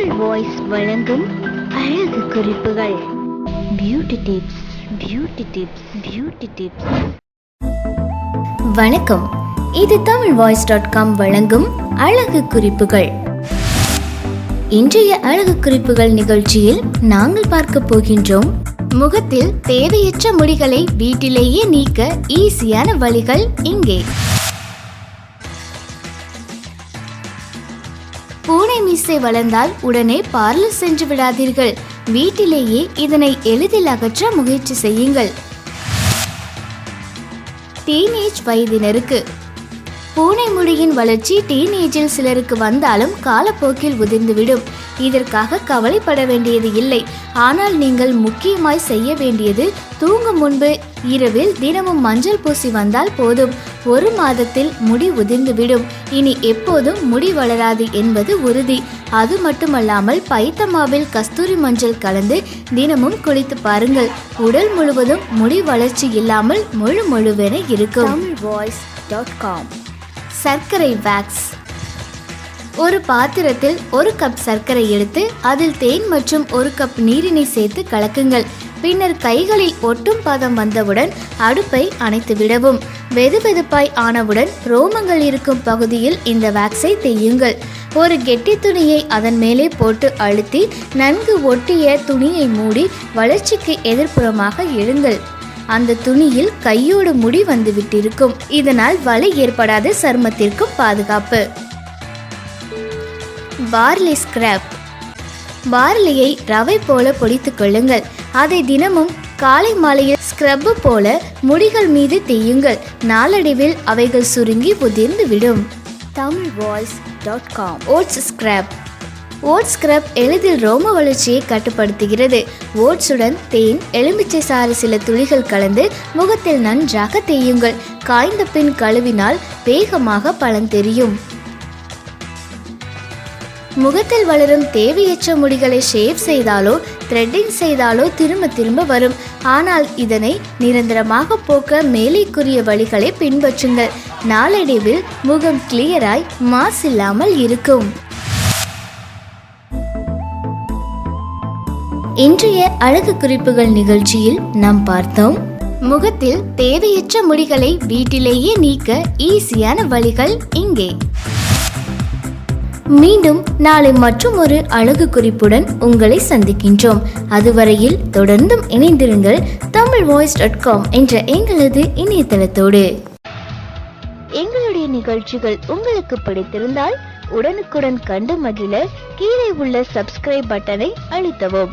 Tamil voice வழங்கும் அழகு குறிப்புகள். Beauty tips beauty tips beauty tips வணக்கம். இது தமிழ் வாய்ஸ் டாட் காம் வழங்கும் அழகு குறிப்புகள். இன்றைய அழகு குறிப்புகள் நிகழ்ச்சியில் நாங்கள் பார்க்க போகின்றோம் முகத்தில் தேவையற்ற முடிகளை வீட்டிலேயே நீக்க ஈஸியான வழிகள் இங்கே. பூனை மீசை வளர்ந்தால் உடனே பார்லர் சென்று விடாதீர்கள். வீட்டிலேயே இதனை எளிதில் அகற்ற முயற்சி செய்யுங்கள். டீனேஜ் வயதினருக்கு பூனை முடியின் வளர்ச்சி டீனேஜில் சிலருக்கு வந்தாலும் காலப்போக்கில் உதிர்ந்துவிடும். இதற்காக கவலைப்பட வேண்டியது இல்லை. ஆனால் நீங்கள் முக்கியமாய் செய்ய வேண்டியது தூங்கும் முன்பு இரவில் தினமும் மஞ்சள் பூசி வந்தால் போதும். ஒரு மாதத்தில் முடி உதிர்ந்துவிடும். இனி எப்போதும் முடி வளராது என்பது உறுதி. அது மட்டுமல்லாமல் பைத்தமாவில் கஸ்தூரி மஞ்சள் கலந்து தினமும் குளித்து பாருங்கள். உடல் முழுவதும் முடி வளர்ச்சி இல்லாமல் முழு முழுவென இருக்கும். Voice dot com. சர்க்கரை வேக்ஸ் ஒரு பாத்திரத்தில் ஒரு கப் சர்க்கரை எடுத்து அதில் தேன் மற்றும் ஒரு கப் நீரினை சேர்த்து கலக்குங்கள். பின்னர் கைகளில் ஒட்டும் பதம் வந்தவுடன் அடுப்பை அணைத்து விடவும். வெதுவெதுப்பாய் ஆனவுடன் ரோமங்கள் இருக்கும் பகுதியில் இந்த வேக்ஸை தேயுங்கள். ஒரு கெட்டி துணியை அதன் மேலே போட்டு அழுத்தி நன்கு ஒட்டிய துணியை மூடி வளர்ச்சிக்கு எதிர்ப்புறமாக எழுங்கள் அந்த துணியில் கையோடு முடி வந்துவிட்டிருக்கும். இதனால் வலி ஏற்படாத சருமத்திற்கு பாதுகாப்பு. Barley scrub. பார்லியை ரவை போல பொடித்துக் கொள்ளுங்கள். அதை தினமும் காலை மாலையில் ஸ்க்ரப் போல முடிகள் மீது தேயுங்கள். நாளடைவில் அவைகள் சுருங்கி உதிர்ந்து விடும் Tamil voice dot com. Oats scrub. Oats scrub எளிதில் ரோம வளர்ச்சியை கட்டுப்படுத்துகிறது. ஓட்ஸுடன் தேன் எலுமிச்சை சாறு சில துளிகள் கலந்து முகத்தில் நன்றாக தேயுங்கள். காய்ந்த பின் கழுவினால் வேகமாக பலன் தெரியும். முகத்தில் வளரும் தேவையற்ற முடிகளை ஷேவ் செய்தாலோ த்ரெட்டிங் செய்தாலோ திரும்ப திரும்ப வரும். ஆனால் இதனை நிரந்தரமாக போக்க மேலேக்குரிய வழிகளை பின்பற்றுங்கள். நாளடைவில் முகம் கிளியராய் மாஸ் இல்லாமல் இருக்கும். இன்றைய அழகு குறிப்புகள் நிகழ்ச்சியில் நாம் பார்த்தோம் முகத்தில் தேவையற்ற முடிகளை வீட்டிலேயே நீக்க ஈஸியான வழிகள் இங்கே. மீண்டும் நாளை மற்றும் ஒரு அழகு குறிப்புடன் உங்களை சந்திக்கின்றோம். அதுவரையில் தொடர்ந்தும் இணைந்திருங்கள் தமிழ் வாய்ஸ் டாட் காம் என்ற எங்களது இணையதளத்தோடு. எங்களுடைய நிகழ்ச்சிகள் உங்களுக்கு பிடித்திருந்தால் உடனுக்குடன் கண்டு மகிழ கீழே உள்ள சப்ஸ்கிரைப் பட்டனை அழுத்தவும்.